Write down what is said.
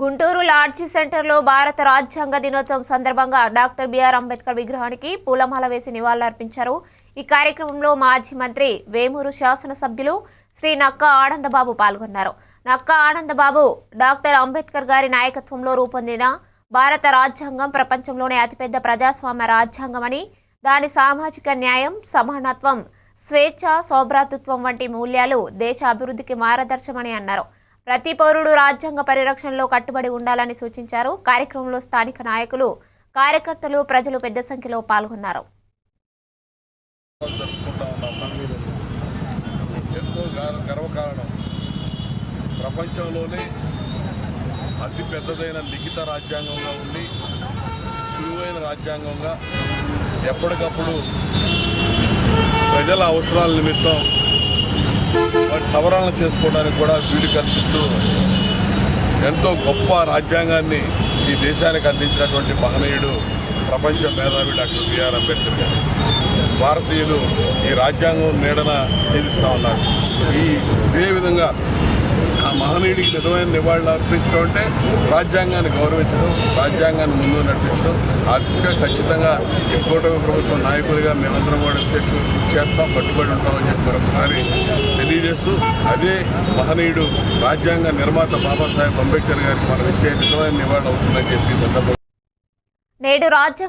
Guntur lodge సెంటర్లో భారత రాజ్యాంగ దినోత్సవం సందర్భంగా డాక్టర్ బిఆర్ అంబేద్కర్ విగ్రహానికి పూలమాల వేసి నివాళులర్పించారు. ఈ కార్యక్రమంలో మాజీ మంత్రి వేమూరు శాసనసభ్యులు శ్రీ నక్క ఆనందబాబు పాల్గొన్నారు. నక్క ఆనందబాబు డాక్టర్ అంబేద్కర్ గారి నాయకత్వంలో రూపొందిన భారత రాజ్యాంగం ప్రపంచంలోనే అతిపెద్ద ప్రజాస్వామ్య రాజ్యాంగమని దాని సామాజిక న్యాయం సమానత్వం స్వేచ్ఛ సౌభ్రాతృత్వం వంటి మూల్యాలు దేశ అభివృద్ధికి మార్గదర్శమని అన్నారు. ప్రతి పౌరుడు రాజ్యాంగ పరిరక్షణలో కట్టుబడి ఉండాలని సూచించారు. కార్యక్రమంలో స్థానిక నాయకులు కార్యకర్తలు ప్రజలు పెద్ద సంఖ్యలో పాల్గొన్నారు. ప్రపంచంలోనే అతి పెద్దదైన లిఖిత రాజ్యాంగంగా ఉండి సులువైన రాజ్యాంగంగా ఎప్పటికప్పుడు ప్రజల అవసరాల నిమిత్తం సవరణ చేసుకోవడానికి కూడా వీలు కల్పిస్తూ ఎంతో గొప్ప రాజ్యాంగాన్ని ఈ దేశానికి అందించినటువంటి మహనీయుడు ప్రపంచ మేధావి డాక్టర్ బిఆర్ అంబేద్కర్ గారు. భారతీయులు ఈ రాజ్యాంగం నీడన జీవిస్తూ ఉన్నారు. ఈ ఇదే విధంగా ఆ మహనీయుడికి నిజమైన నివాళులు అర్పించడం అంటే రాజ్యాంగాన్ని గౌరవించడం రాజ్యాంగాన్ని ముందు నడిపించడం. ఆ దిశగా ఖచ్చితంగా ఈ కూటమి ప్రభుత్వం నాయకులుగా మేమందరం కూడా కృషి చేస్తాం కట్టుబడి ఉంటామని చెప్పి మరొకసారి తెలియజేస్తూ అదే మహనీయుడు రాజ్యాంగ నిర్మాత బాబాసాహెబ్ అంబేద్కర్ గారికి మనం ఇచ్చే నిజమైన నివాళి అవుతుందని చెప్పి సందర్భంగా నేడు రాజ్యాంగ